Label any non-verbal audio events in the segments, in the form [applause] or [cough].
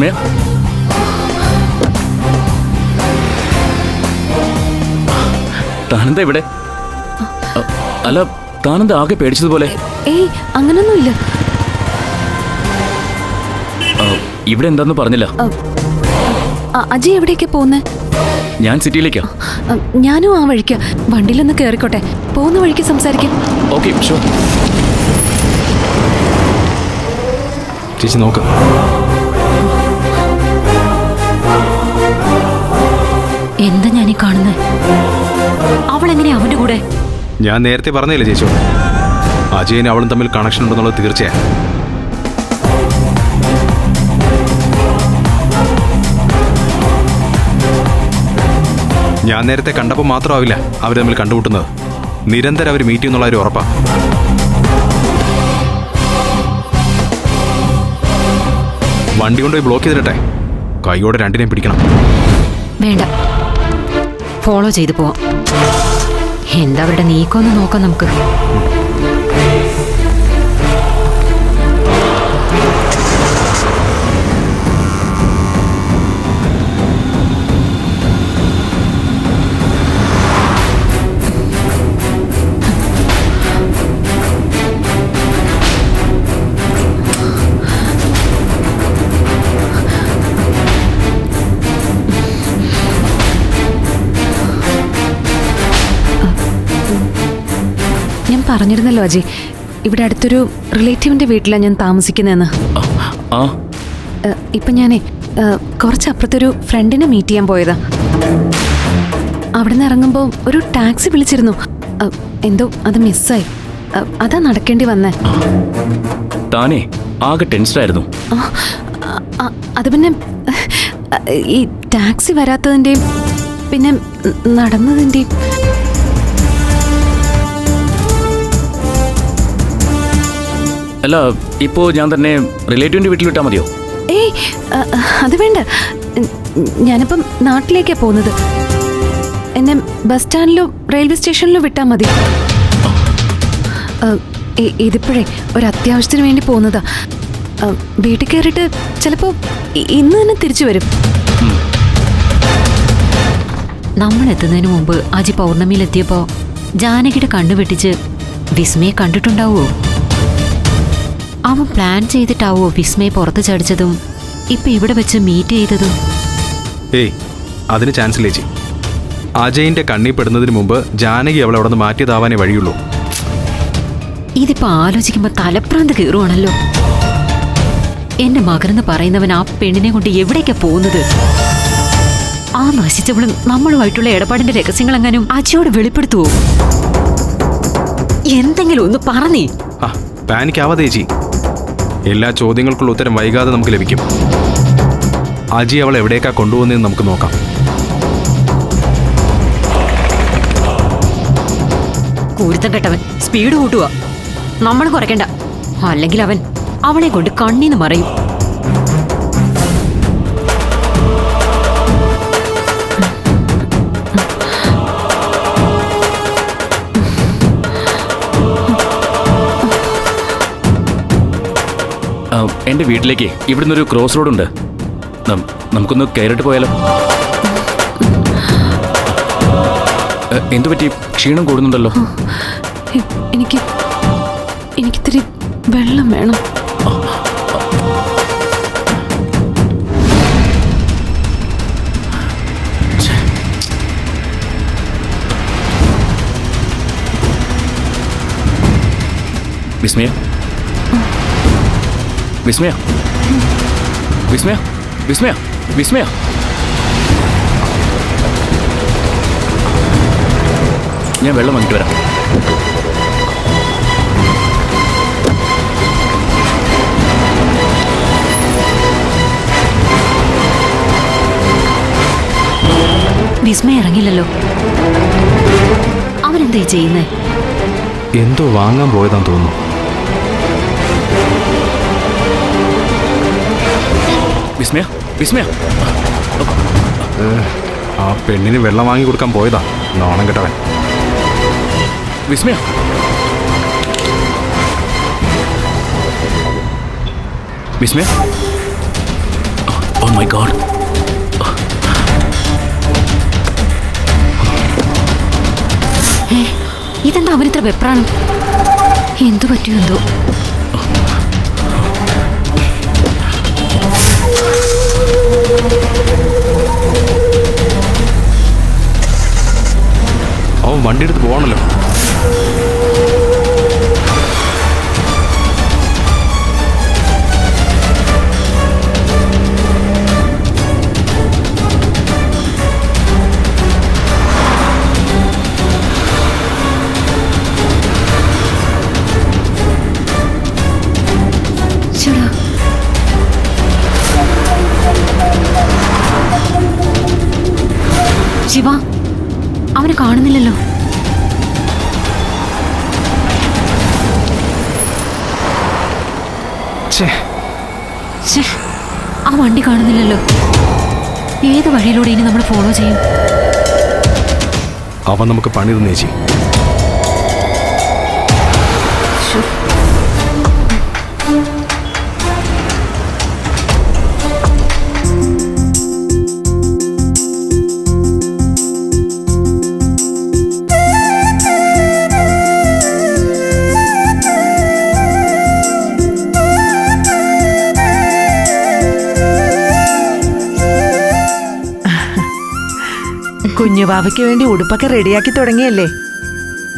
വിസ്മയ താനെന്താ ഇവിടെ? അല്ല താനെന്താ ആകെ പേടിച്ചതുപോലെ? ഏയ് അങ്ങനൊന്നുമില്ല. ഇവിടെ എന്താന്ന് പറഞ്ഞില്ല. അ- അജയ് എവിടേക്കാ പോകുന്നേ ഞാൻ സിറ്റിയിലേക്കാ. ഞാനും ആ വഴിക്ക്. വണ്ടിയിലൊന്ന് കേറിക്കോട്ടെ. പോകുന്ന വഴിക്ക് സംസാരിക്കാം. ഓക്കെ ഷോ ചേച്ചി നോക്ക്. കാണുന്നത് അവൾ എങ്ങനെയാ അവന്റെ കൂടെ? ഞാൻ നേരത്തെ പറഞ്ഞില്ലേ ചേച്ചോ? അജയന് അവളും തമ്മിൽ കണക്ഷൻ ഉണ്ടെന്നുള്ളത് തീർച്ചയാ ഞാൻ നേരത്തെ കണ്ടപ്പോൾ മാത്രമാവില്ല അവർ തമ്മിൽ കണ്ടുമുട്ടുന്നത്. നിരന്തരം അവർ മീറ്റ് ചെയ്യുന്നുള്ള ഒരു ഉറപ്പാ. വണ്ടി കൊണ്ടുപോയി ബ്ലോക്ക് ചെയ്തിട്ടെ കൈയോടെ രണ്ടിനെയും പിടിക്കണം. വേണ്ട. ഫോളോ ചെയ്തു പോവാം. എന്താ അവരുടെ നീക്കമൊന്ന് നോക്കാം നമുക്ക്. പറഞ്ഞിരുന്നല്ലോ അജി. ഇവിടെ അടുത്തൊരു റിലേറ്റീവിന്റെ വീട്ടിലാണ് ഞാൻ താമസിക്കുന്നതെന്ന്. ആ. ഇപ്പൊ ഞാനേ കുറച്ചപ്പുറത്തൊരു ഫ്രണ്ടിനെ മീറ്റ് ചെയ്യാൻ പോയതാ. അവിടെ നിന്ന് ഇറങ്ങുമ്പോൾ ഒരു ടാക്സി വിളിച്ചിരുന്നു. എന്തോ അത് മിസ്സായി. അതാ നടക്കേണ്ടി വന്നേ. താനേ ആകെ ആ, അത് പിന്നെ ഈ ടാക്സി വരാത്തതിന്റെയും പിന്നെ നടന്നതിന്റെയും അല്ല ഇപ്പോ ഞാൻ തന്നെ റിലേറ്റീവിന്റെ വീട്ടിൽ വിട്ടാ മതിയോ? ഏയ് അ, അത് വേണ്ട. ഞാനിപ്പം നാട്ടിലേക്കാ പോകുന്നത്. എന്നെ ബസ് സ്റ്റാൻഡിലോ റെയിൽവേ സ്റ്റേഷനിലോ വിട്ടാൽ മതി. ഇ- ഇതിപ്പോഴേ ഒരു അത്യാവശ്യത്തിന് വേണ്ടി പോകുന്നതാ. വീട്ടിൽ കയറിയിട്ട് ചിലപ്പോൾ ഇന്ന് തന്നെ തിരിച്ചു വരും. നമ്മൾ എത്തുന്നതിന് മുമ്പ് അജി പൗർണമിയിലെത്തിയപ്പോ ജാനകിയുടെ കണ്ണു വെട്ടിച്ച് വിസ്മയെ കണ്ടിട്ടുണ്ടാവോ അവൻ പ്ലാൻ ചെയ്തിട്ടാവോ വിസ്മയെ പുറത്ത് ചടിച്ചതും ഇപ്പൊ ഇവിടെ വെച്ച് മീറ്റ് ചെയ്തതും? ഏയ് അതിന് ചാൻസ് ഇല്ലേ ചേച്ചി അജയിന്റെ കണ്ണി പെടുന്നതിന് മുമ്പ് ജാനകി അവളെ അവിടെ നിന്ന് മാറ്റിയതാവാനേ വഴിയുള്ളൂ. ഇതിപ്പോ ആലോചിക്കുമ്പോ തലപ്രാന്ത് കീറുവാണല്ലോ. എന്റെ മകനെന്ന് പറയുന്നവൻ ആ പെണ്ണിനെ കൊണ്ട് എവിടേക്കാ പോകുന്നത്? ആ നശിച്ചവളും നമ്മളുമായിട്ടുള്ള ഇടപാടിന്റെ രഹസ്യങ്ങൾ എങ്ങാനും അജയോട് വെളിപ്പെടുത്തുവോ? എന്തെങ്കിലും ഒന്ന് പറഞ്ഞേ. ആ പാനിക് ആവാതെ ചേച്ചി എല്ലാ ചോദ്യങ്ങൾക്കുള്ള ഉത്തരം വൈകാതെ നമുക്ക് ലഭിക്കും. അജി അവൾ എവിടേക്കാ കൊണ്ടുപോകുന്നതെന്ന് നമുക്ക് നോക്കാം. കൂരുത്തം കെട്ടവൻ സ്പീഡ് കൂട്ടുക നമ്മൾ കുറയ്ക്കണ്ട. അല്ലെങ്കിൽ അവൻ അവളെ കൊണ്ട് കണ്ണീന്ന് മറയും. എന്റെ വീട്ടിലേക്ക് ഇവിടുന്ന് ഒരു ക്രോസ് റോഡ് ഉണ്ട്. നമുക്കൊന്ന് കയറിട്ട് പോയാലോ? എന്തു പറ്റി? ക്ഷീണം കൂടുന്നുണ്ടല്ലോ. എനിക്ക് എനിക്ക് എനിക്കിത്തിരി വെള്ളം വേണം. വിസ്മയ വിസ്മയ. വിസ്മയ. വിസ്മയ. വിസ്മയ. ഞാൻ വെള്ളം വാങ്ങിട്ട് വരാം. വിസ്മയ ഇറങ്ങില്ലല്ലോ അവനെന്തായി ചെയ്യുന്നേ? എന്തോ വാങ്ങാൻ പോയതാന്ന് തോന്നുന്നു. വിസ്മയ വിസ്മയ. ആ പെണ്ണിന് വെള്ളം വാങ്ങി കൊടുക്കാൻ പോയതാ. നാണം കെട്ടവൻ. വിസ്മയ. വിസ്മയ. ഓ മൈ ഗോഡ് ഇതെന്താ അവനിത്ര വെപ്രാണം എന്തു പറ്റിയോ എന്തോ? അവൻ വണ്ടി എടുത്ത് പോകണല്ലോ ആ വണ്ടി കാണുന്നില്ലല്ലോ. ഏത് വഴിയിലൂടെ ഇനി നമ്മൾ ഫോളോ ചെയ്യും? അവൻ നമുക്ക് പണി കുഞ്ഞുവാവയ്ക്ക് വേണ്ടി ഉടുപ്പൊക്കെ റെഡിയാക്കി തുടങ്ങിയല്ലേ?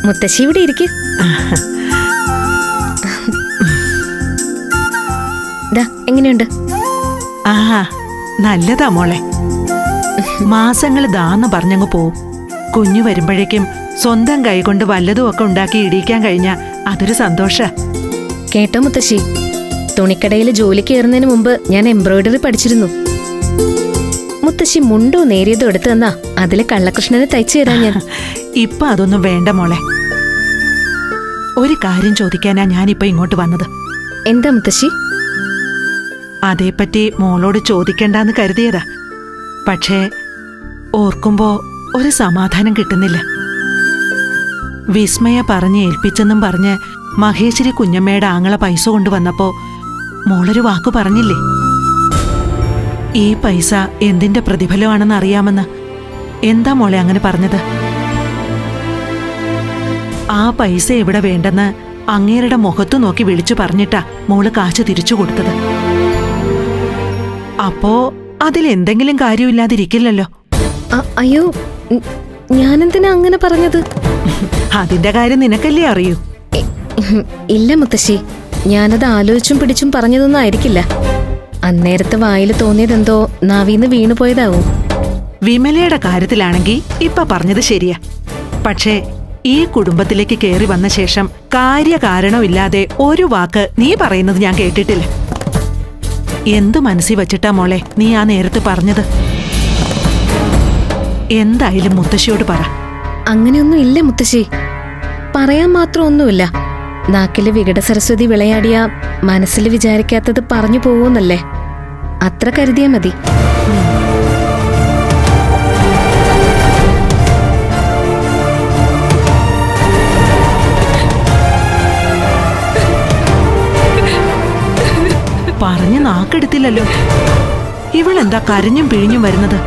മുത്തശ്ശി ഇവിടെ ഇരിക്കു. ദാ എങ്ങനെയുണ്ട്? ആഹാ നല്ലതാ മോളെ. മാസങ്ങൾ ദാന്ന് പറഞ്ഞങ്ങ് പോവും. കുഞ്ഞു വരുമ്പോഴേക്കും സ്വന്തം കൈകൊണ്ട് വല്ലതും ഒക്കെ ഉണ്ടാക്കി ഇടിയിക്കാൻ കഴിഞ്ഞ അതൊരു സന്തോഷ. കേട്ടോ മുത്തശ്ശി. തുണിക്കടയിൽ ജോലി കയറുന്നതിന് മുമ്പ് ഞാൻ എംബ്രോയിഡറി പഠിച്ചിരുന്നു. മുത്തശ്ശി മുണ്ടോ നേരിയതോ എടുത്തു തന്നാ. അതിൽ കള്ളകൃഷ്ണനെ തയ്ച്ചു തരാൻ ഞാൻ. [laughs] ഇപ്പൊ അതൊന്നും വേണ്ട മോളെ. ഒരു കാര്യം ചോദിക്കാനാ ഞാനിപ്പോ ഇങ്ങോട്ട് വന്നത്. എന്താ മുത്തശ്ശി? അതേപ്പറ്റി മോളോട് ചോദിക്കണ്ടെന്ന് കരുതിയതാ. പക്ഷേ ഓർക്കുമ്പോ ഒരു സമാധാനം കിട്ടുന്നില്ല. വിസ്മയ പറഞ്ഞ് ഏൽപ്പിച്ചെന്നും പറഞ്ഞ് മഹേശ്വരി കുഞ്ഞമ്മയുടെ ആങ്ങളെ പൈസ കൊണ്ടുവന്നപ്പോ മോളൊരു വാക്കു പറഞ്ഞില്ലേ? ഈ പൈസ എന്തിന്റെ പ്രതിഫലമാണെന്ന് അറിയാമെന്ന്. എന്താ മോളെ അങ്ങനെ പറഞ്ഞത്? ആ പൈസ ഇവിടെ വേണ്ടെന്ന് അങ്ങേരുടെ മുഖത്തു നോക്കി വിളിച്ചു പറഞ്ഞിട്ടാ മോൾ കാശ് തിരിച്ചു കൊടുത്തത്. അപ്പോ അതിൽ എന്തെങ്കിലും കാര്യമില്ലാതിരിക്കില്ലല്ലോ? അയ്യോ ഞാനെന്തിനാ അങ്ങനെ പറഞ്ഞത്? അതിന്റെ കാര്യം നിനക്കല്ലേ അറിയൂ? ഇല്ല മുത്തശ്ശി. ഞാനത് ആലോചിച്ചും പിടിച്ചും പറഞ്ഞതൊന്നും ആയിരിക്കില്ല. അന്നേരത്തെ വായിൽ തോന്നിയതെന്തോ നാവീന്ന് വീണുപോയതാവും വിമലയുടെ കാര്യത്തിലാണെങ്കിൽ ഇപ്പൊ പറഞ്ഞത് ശരിയാ. പക്ഷേ ഈ കുടുംബത്തിലേക്ക് കയറി വന്ന ശേഷം കാര്യകാരണമില്ലാതെ ഒരു വാക്ക് നീ പറയുന്നത് ഞാൻ കേട്ടിട്ടില്ല. എന്തു മനസ്സിൽ വച്ചിട്ടാ മോളെ നീ ആ നേരത്ത് പറഞ്ഞത്? എന്തായാലും മുത്തശ്ശിയോട് പറ. അങ്ങനെയൊന്നും ഇല്ല മുത്തശ്ശി. പറയാൻ മാത്രം ഒന്നുമില്ല നാക്കിൽ വികട സരസ്വതി വിളയാടിയ മനസ്സിൽ വിചാരിക്കാത്തത് പറഞ്ഞു പോവുന്നല്ലേ? അത്ര കരുതിയാ മതി. പറഞ്ഞ് നാക്കെടുത്തില്ലല്ലോ. ഇവളെന്താ കരഞ്ഞും പിഴിഞ്ഞും വരുന്നത്?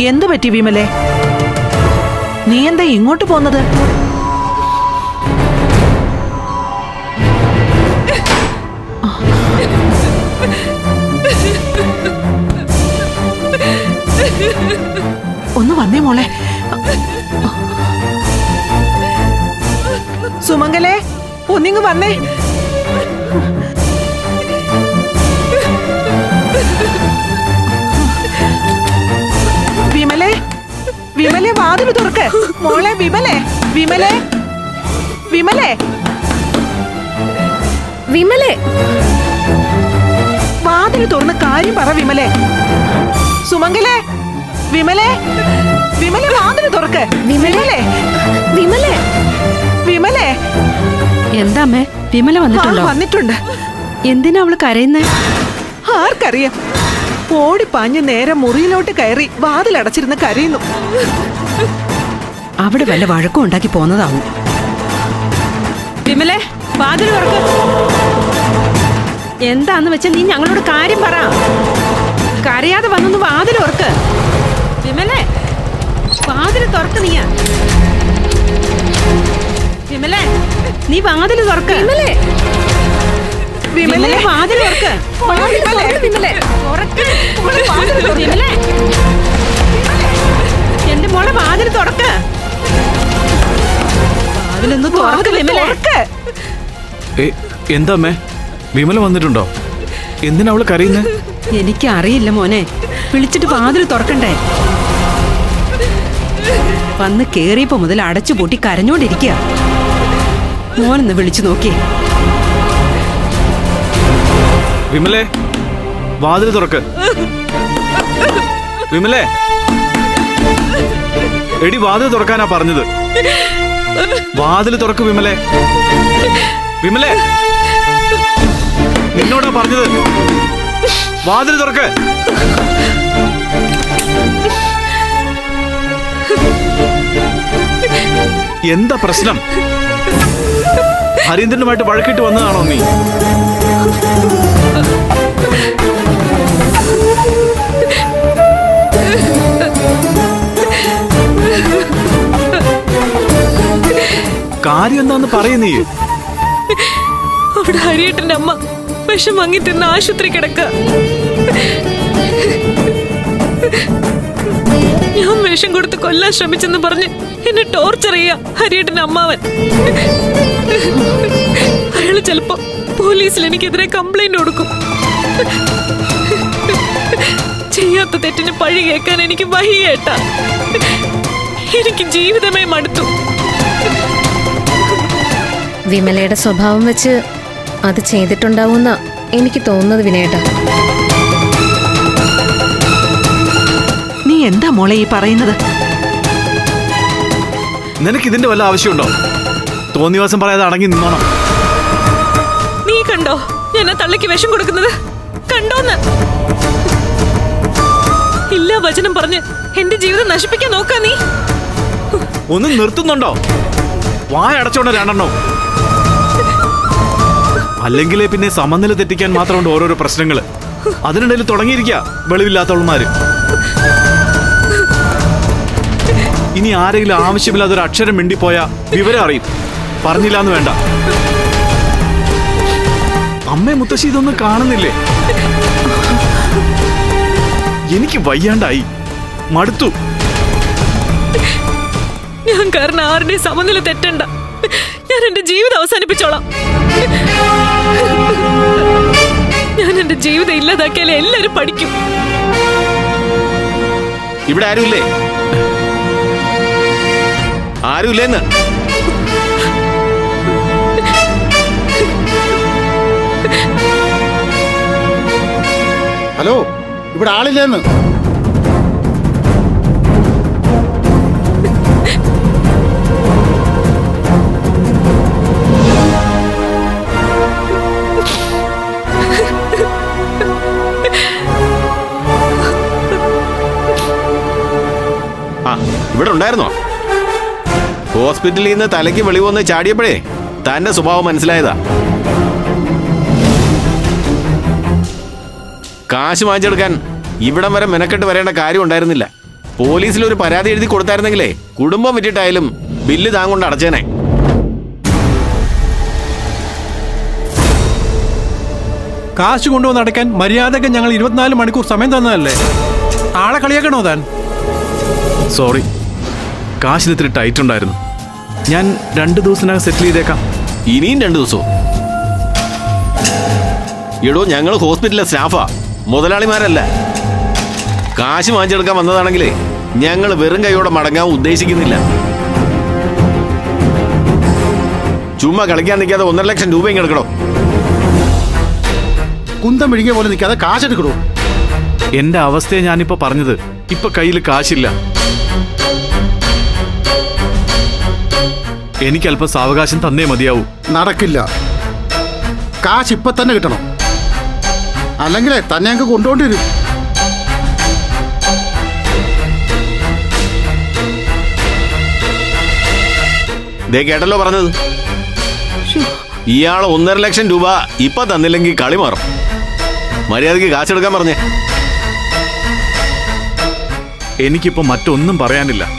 എന്തു പറ്റി വിമലെ? നീ എന്താ ഇങ്ങോട്ട് പോന്നത്? ഒന്ന് വന്നേ മോളെ. സുമംഗലേ ഒന്നിങ്ങ് വന്നേ. വാതിൽ തുറക്ക്. മോളെ വിമലേ. വിമലേ. വിമലേ. വിമലേ. വാതിൽ തുറന്ന് കാര്യം പറ വിമലേ. സുമംഗലേ വിമലേ. വിമലേ വാതിൽ തുറക്ക്. വിമലേ. വിമലേ. വിമലേ. എന്താ അമ്മേ? വിമല വന്നിട്ടുണ്ടോ? വന്നിട്ടുണ്ട്. എന്തിനാ അവൾ കരയുന്നേ? ആർക്കറിയാം? ഓടി ഓടിപ്പാഞ്ഞ് നേരെ മുറിയിലോട്ട് കയറി വാതിലടച്ചിരുന്ന് കരയുന്നു. അവിടെ വല്ല വഴക്കം ഉണ്ടാക്കി പോന്നതാവും വിമലെ വാതിൽ തുറക്ക്. എന്താന്ന് വെച്ചാൽ നീ ഞങ്ങളോട് കാര്യം പറ. കരയാതെ വന്നൊന്ന് വാതിൽ തുറക്ക്. വിമലെ വാതിൽ തുറക്ക് നീയാ. വിമലെ നീ വാതിൽ തുറക്ക്. വിമലെ. വിമലെ വാതിൽ തുറക്ക്. വിമലെ വിമലെ. എന്റെ മോളെ വാതിൽ തുറക്ക്. വാതിലൊന്ന് തുറക്ക് വിമലെ. ഏ എന്താ അമ്മേ? വിമല വന്നിട്ടുണ്ടോ? എന്തിനാ അവൾ കരയുന്നത് എനിക്കറിയില്ല മോനെ. വിളിച്ചിട്ട് വാതിൽ തുറക്കണ്ടേ? വന്ന് കേറിയപ്പോ മുതൽ അടച്ചു പൂട്ടി കരഞ്ഞോണ്ടിരിക്കുക മോനൊന്ന് വിളിച്ചു നോക്കിയേ. വിമലേ വാതിൽ തുറക്ക്. വിമലേ എടി വാതിൽ തുറക്കാനാ പറഞ്ഞത്. വാതിൽ തുറക്ക് വിമലെ. വിമലെ നിന്നോടാ പറഞ്ഞത്. വാതിൽ തുറക്ക്. എന്താ പ്രശ്നം? ഹരീന്ദ്രനുമായിട്ട് വഴക്കിട്ട് വന്നതാണോ നീ? കാര്യം എന്താന്ന് അവിടെ ഹരിയേട്ടന്റെ അമ്മ വിഷം വാങ്ങി തിന്ന് ആശുപത്രി കിടക്ക. ഞാൻ വിഷം കൊടുത്ത് കൊല്ലാൻ ശ്രമിച്ചെന്ന് പറഞ്ഞ് എന്നെ ടോർച്ചർ ചെയ്യ ഹരിയേട്ടന്റെ അമ്മാവൻ. അയാൾ ചിലപ്പോ പോലീസിൽ എനിക്കെതിരെ കംപ്ലൈന്റ് കൊടുക്കും. ചെയ്യാത്ത തെറ്റിന് പഴി കേൾക്കാൻ എനിക്ക് വഹിയേട്ട എനിക്ക് ജീവിതമേ മടുത്തു. വിമലയുടെ സ്വഭാവം വെച്ച് അത് ചെയ്തിട്ടുണ്ടാവുന്ന എനിക്ക് തോന്നുന്നത് വിനയേട്ടാ. നീ എന്താ മോളെ ഈ പറയുന്നത്? നിനക്ക് ഇതിന്റെ വല്ല ആവശ്യമുണ്ടോ? തോന്നിവാസം പറയാതെ അടങ്ങി നിന്നോണം. നീ കണ്ടോ ഞാൻ തള്ളിക്ക് വിഷം കൊടുക്കുന്നത്? കണ്ടോന്ന്? ഇല്ല വചനം പറഞ്ഞ് എന്റെ ജീവിതം നശിപ്പിക്കാൻ നോക്കാ നീ. ഒന്നും നിർത്തുന്നുണ്ടോ? വായ അടച്ചോണ്ട രണ്ടെണ്ണോ അല്ലെങ്കിലേ പിന്നെ സമനില തെറ്റിക്കാൻ മാത്രമുണ്ട് ഓരോരോ പ്രശ്നങ്ങൾ അതിനിടയിൽ തുടങ്ങിയിരിക്കുക വെളിവില്ലാത്തവന്മാര്. ഇനി ആരെങ്കിലും ആവശ്യമില്ലാതെ ഒരു അക്ഷരം മിണ്ടിപ്പോയാ വിവരം അറിയും. പറഞ്ഞില്ലാന്ന് വേണ്ട. അമ്മേ മുത്തശ്ശി ഇതൊന്നും കാണുന്നില്ലേ? എനിക്ക് വയ്യാണ്ടായി. മടുത്തു. ഞാൻ കാരണം ആരുടെ സമനില തെറ്റണ്ട. ഞാൻ എന്റെ ജീവിതം അവസാനിപ്പിച്ചോളാം. ഞാൻ എന്റെ ജീവിതം ഇല്ലാതാക്കിയാലേ എല്ലാരും പഠിക്കും. ഇവിടെ ആരുമില്ലേ? ആരുമില്ലേന്ന്? ഹലോ ഇവിടെ ആളില്ലെന്ന്. ഇവിടെ ഉണ്ടായിരുന്നോ? ഹോസ്പിറ്റലിൽ നിന്ന് തലയ്ക്ക് വെളി വന്ന് ചാടിയപ്പോഴേ തന്റെ സ്വഭാവം മനസ്സിലായതാ. കാശ് വാങ്ങിച്ചെടുക്കാൻ ഇവിടം വരെ മെനക്കെട്ട് വരേണ്ട കാര്യം ഉണ്ടായിരുന്നില്ല. പോലീസിൽ ഒരു പരാതി എഴുതി കൊടുത്തായിരുന്നെങ്കിലേ കുടുംബം വിറ്റിട്ടായാലും ബില്ല് താൻ കൊണ്ട് അടച്ചേനെ. കാശ് കൊണ്ടുവന്ന് അടയ്ക്കാൻ മര്യാദയ്ക്ക് ഞങ്ങൾ ഇരുപത്തിനാല് മണിക്കൂർ സമയം തന്നതല്ലേ? ആളെ കളിയാക്കണോ താൻ? സോറി. കാശിന് ഇത്തിരി ടൈറ്റ് ഉണ്ടായിരുന്നു. ഞാൻ രണ്ട് ദിവസത്തിനകം സെറ്റിൽ ചെയ്തേക്കാം. ഇനിയും രണ്ട് ദിവസവും. എടോ ഞങ്ങൾ ഹോസ്പിറ്റലിലെ സ്റ്റാഫാ. മുതലാളിമാരല്ല. കാശ് വാങ്ങിച്ചെടുക്കാൻ വന്നതാണെങ്കിലേ ഞങ്ങൾ വെറും കൈയോടെ മടങ്ങാൻ ഉദ്ദേശിക്കുന്നില്ല. ചുമ്മാ കളിക്കാൻ നിൽക്കാതെ ഒന്നര ലക്ഷം രൂപയും കിടക്കണോ കുന്തം വിഴുങ്ങിയ പോലെ നിൽക്കാതെ കാശെടുക്കണോ എന്റെ അവസ്ഥയെ ഞാനിപ്പോ പറഞ്ഞത് ഇപ്പൊ കയ്യിൽ കാശില്ല. എനിക്ക് അല്പം സാവകാശം തന്നേ മതിയാവൂ. നടക്കില്ല. കാശ് ഇപ്പൊ തന്നെ കിട്ടണം. അല്ലെങ്കിലേ തന്നെ ഞങ്ങൾക്ക് കൊണ്ടുപോണ്ടി വരും ദേ കേട്ടല്ലോ പറഞ്ഞത്. ഇയാൾ ഒന്നര ലക്ഷം രൂപ ഇപ്പൊ തന്നില്ലെങ്കിൽ കളി മാറും. മര്യാദയ്ക്ക് കാശെടുക്കാൻ പറഞ്ഞേ. എനിക്കിപ്പോ മറ്റൊന്നും പറയാനില്ല.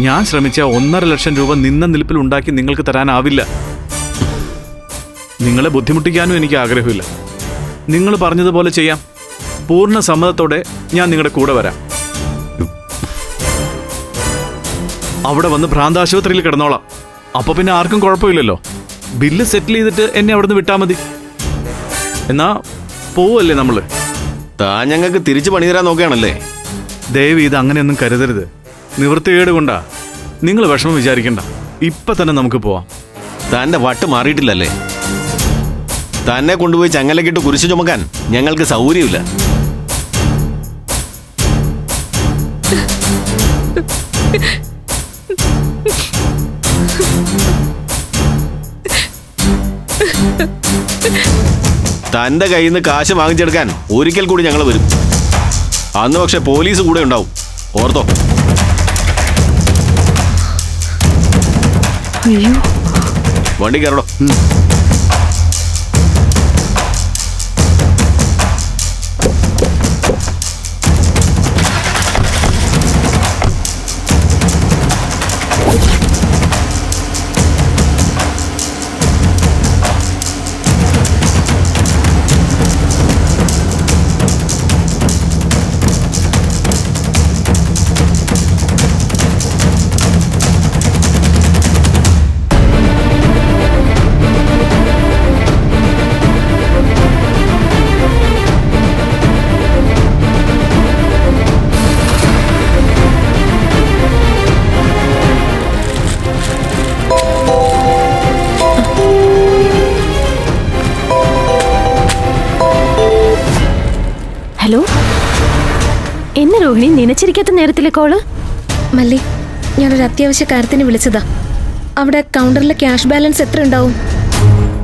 ഞാൻ ശ്രമിച്ച ഒന്നര ലക്ഷം രൂപ നിന്ന നിൽപ്പിൽ ഉണ്ടാക്കി നിങ്ങൾക്ക് തരാനാവില്ല. നിങ്ങളെ ബുദ്ധിമുട്ടിക്കാനും എനിക്ക് ആഗ്രഹമില്ല. നിങ്ങൾ പറഞ്ഞതുപോലെ ചെയ്യാം. പൂർണ സമ്മതത്തോടെ ഞാൻ നിങ്ങളുടെ കൂടെ വരാം. അവിടെ വന്ന് ഭ്രാന്താശുപത്രിയിൽ കിടന്നോളാം. അപ്പൊ പിന്നെ ആർക്കും കുഴപ്പമില്ലല്ലോ. ബില്ല് സെറ്റിൽ ചെയ്തിട്ട് എന്നെ അവിടെ നിന്ന് വിട്ടാൽ മതി. എന്നാ പോവല്ലേ നമ്മൾ? താൻ ഞങ്ങൾക്ക് തിരിച്ചു പണി തരാൻ നോക്കുകയാണല്ലേ? ദയവ് ഇത് അങ്ങനെയൊന്നും കരുതരുത്. നിവൃത്തികേട് കൊണ്ടാ. നിങ്ങൾ വിഷമം വിചാരിക്കണ്ട. ഇപ്പൊ തന്നെ നമുക്ക് പോവാം. തന്റെ വട്ട് മാറിയിട്ടില്ലല്ലേ? തന്നെ കൊണ്ടുപോയി ചങ്ങലക്കിട്ട് കുരിശു ചുമക്കാൻ ഞങ്ങൾക്ക് സൗകര്യമില്ല. തന്റെ കയ്യിൽ നിന്ന് കാശ് വാങ്ങിച്ചെടുക്കാൻ ഒരിക്കൽ കൂടി ഞങ്ങൾ വരും. അന്ന് പക്ഷെ പോലീസ് കൂടെ ഉണ്ടാവും. ഓർത്തോ? വണ്ടി കയറടോ രോഹിണി നനച്ചിരിക്കാത്ത നേരത്തിലെ കോൾ? മല്ലി ഞാനൊരു അത്യാവശ്യ കാര്യത്തിന് വിളിച്ചതാ. അവിടെ കൗണ്ടറിലെ ക്യാഷ് ബാലൻസ് എത്ര ഉണ്ടാവും?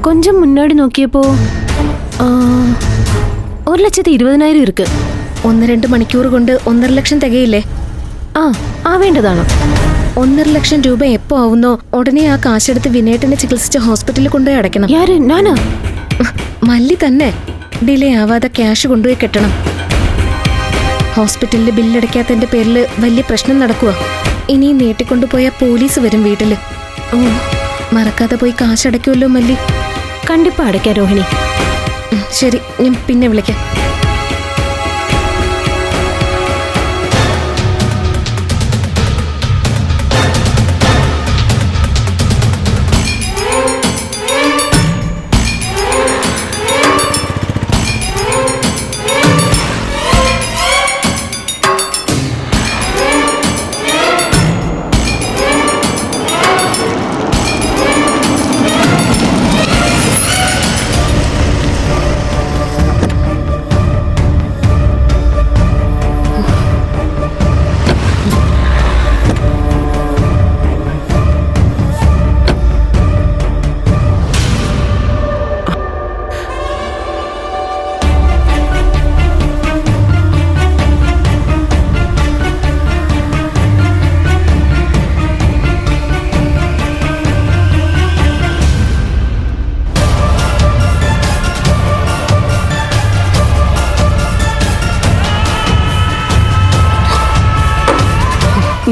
കൊഞ്ചം മുന്നോട്ട് നോക്കിയപ്പോ ഒരു ലക്ഷത്തി ഇരുപതിനായിരം ഇരുക്ക്. ഒന്ന് രണ്ട് മണിക്കൂർ കൊണ്ട് ഒന്നര ലക്ഷം തികയില്ലേ? ആ ആ ആവേണ്ടതാണ് ഒന്നര ലക്ഷം രൂപ എപ്പോ ആവുന്നോ ഉടനെ ആ കാശെടുത്ത് വിനേട്ടനെ ചികിത്സിച്ച ഹോസ്പിറ്റലിൽ കൊണ്ടുപോയി അടയ്ക്കണം. മല്ലി തന്നെ. ഡിലേ ആവാതെ ക്യാഷ് കൊണ്ടുപോയി കെട്ടണം. ഹോസ്പിറ്റലിൽ ബില്ലടയ്ക്കാത്തതിന്റെ പേരിൽ വലിയ പ്രശ്നം നടക്കുക. ഇനി നീട്ടിക്കൊണ്ടുപോയ പോലീസ് വരും വീട്ടിൽ. ഓ മറക്കാതെ പോയി കാശ് അടയ്ക്കുമല്ലോ മല്ലി. കണ്ടിപ്പാ അടയ്ക്കാം രോഹിണി ശരി ഞാൻ പിന്നെ വിളിക്കാം.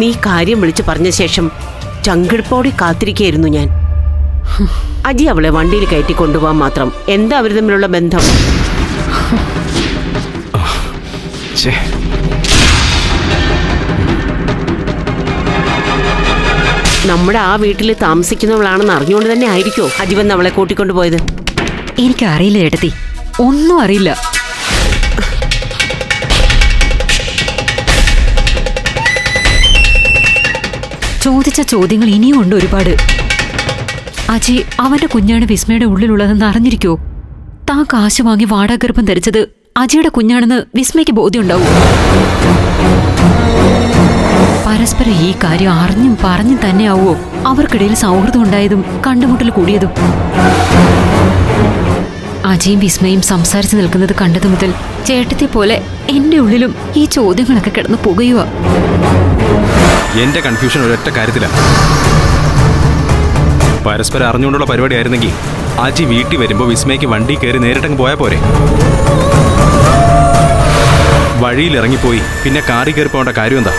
നീ കാര്യം വിളിച്ചു പറഞ്ഞ ശേഷം ചങ്കിടിപ്പോടെ കാത്തിരിക്കുകയായിരുന്നു ഞാൻ. അജി അവളെ വണ്ടിയിൽ കയറ്റി കൊണ്ടുപോകാൻ മാത്രം എന്താ അവർ തമ്മിലുള്ള ബന്ധം? നമ്മുടെ ആ വീട്ടിൽ താമസിക്കുന്നവളാണെന്ന് അറിഞ്ഞുകൊണ്ട് തന്നെ ആയിരിക്കോ അജി വന്ന് അവളെ കൂട്ടിക്കൊണ്ടുപോയത്? എനിക്കറിയില്ല ഏട്ടത്തി ഒന്നും അറിയില്ല. ചോദിച്ച ചോദ്യങ്ങൾ ഇനിയും ഉണ്ട് ഒരുപാട്. അജി അവന്റെ കുഞ്ഞാണ് വിസ്മയുടെ ഉള്ളിലുള്ളതെന്ന് അറിഞ്ഞിരിക്കോ? താൻ കാശ് വാങ്ങി വാടകഗർഭം ധരിച്ചത് അജിയുടെ കുഞ്ഞാണെന്ന് വിസ്മയ്ക്ക് ബോധ്യമുണ്ടാവും. പരസ്പരം ഈ കാര്യം അറിഞ്ഞും പറഞ്ഞും തന്നെയാവോ അവർക്കിടയിൽ സൗഹൃദം ഉണ്ടായതും കണ്ടുമുട്ടൽ കൂടിയതും. അജയും വിസ്മയും സംസാരിച്ചു നിൽക്കുന്നത് കണ്ടതു മുതൽ ചേട്ടത്തെ പോലെ എന്റെ ഉള്ളിലും ഈ ചോദ്യങ്ങളൊക്കെ കിടന്നു പുകയുക എന്റെ കൺഫ്യൂഷൻ ഒരൊറ്റ കാര്യത്തിലാണ്. പരസ്പരം അറിഞ്ഞുകൊണ്ടുള്ള പരിപാടി ആയിരുന്നെങ്കിൽ അജി വീട്ടിൽ വരുമ്പോൾ വിസ്മയ്ക്ക് വണ്ടി കയറി നേരിട്ടങ്ങ് പോയാൽ പോരെ. വഴിയിൽ ഇറങ്ങിപ്പോയി പിന്നെ കാറി കയറി പോകേണ്ട കാര്യം എന്താ?